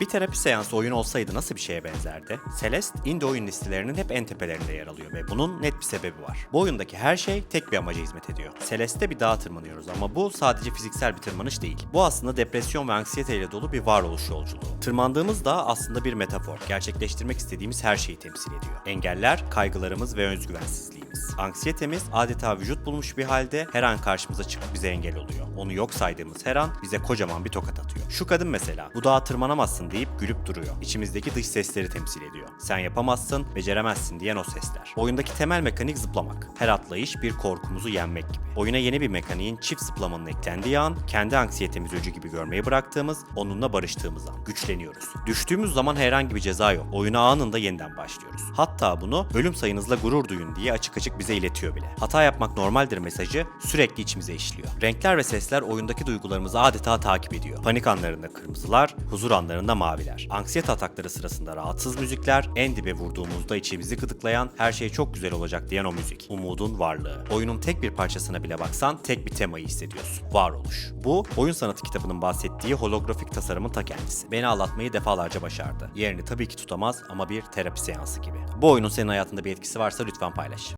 Bir terapi seansı oyun olsaydı nasıl bir şeye benzerdi? Celeste, indie oyun listelerinin hep en tepelerinde yer alıyor ve bunun net bir sebebi var. Bu oyundaki her şey tek bir amaca hizmet ediyor. Celeste'de bir dağa tırmanıyoruz ama bu sadece fiziksel bir tırmanış değil. Bu aslında depresyon ve anksiyeteyle dolu bir varoluş yolculuğu. Tırmandığımız dağ aslında bir metafor. Gerçekleştirmek istediğimiz her şeyi temsil ediyor. Engeller, kaygılarımız ve özgüvensizliğimiz. Anksiyetemiz adeta vücut bulmuş bir halde her an karşımıza çıkıp bize engel oluyor. Onu yok saydığımız her an bize kocaman bir tokat atıyor. Şu kadın mesela bu dağa tırmanamazsın deyip gülüp duruyor. İçimizdeki dış sesleri temsil ediyor. Sen yapamazsın, beceremezsin diyen o sesler. Oyundaki temel mekanik zıplamak. Her atlayış bir korkumuzu yenmek gibi. Oyuna yeni bir mekaniğin çift zıplamanın eklendiği an, kendi anksiyetemizi öcü gibi görmeyi bıraktığımız, onunla barıştığımız an. Güçleniyoruz. Düştüğümüz zaman herhangi bir ceza yok. Oyuna anında yeniden başlıyoruz. Hatta bunu ölüm sayınızla gurur duyun diye açık açık bize iletiyor bile. Hata yapmak normaldir mesajı sürekli içimize işliyor. Renkler ve sesler oyundaki duygularımızı adeta takip ediyor. Panik anlarında kırmızılar, huzur anlarında maviler. Anksiyete atakları sırasında rahatsız müzikler, en dibe vurduğumuzda içimizi gıdıklayan her şey çok güzel olacak diyen o müzik. Umudun varlığı. Oyunun tek bir parçasına bile baksan tek bir temayı hissediyorsun. Varoluş. Bu oyun sanatı kitabının bahsettiği holografik tasarımın ta kendisi. Beni ağlatmayı defalarca başardı. Yerini tabii ki tutamaz ama bir terapi seansı gibi. Bu oyunun senin hayatında bir etkisi varsa lütfen paylaş.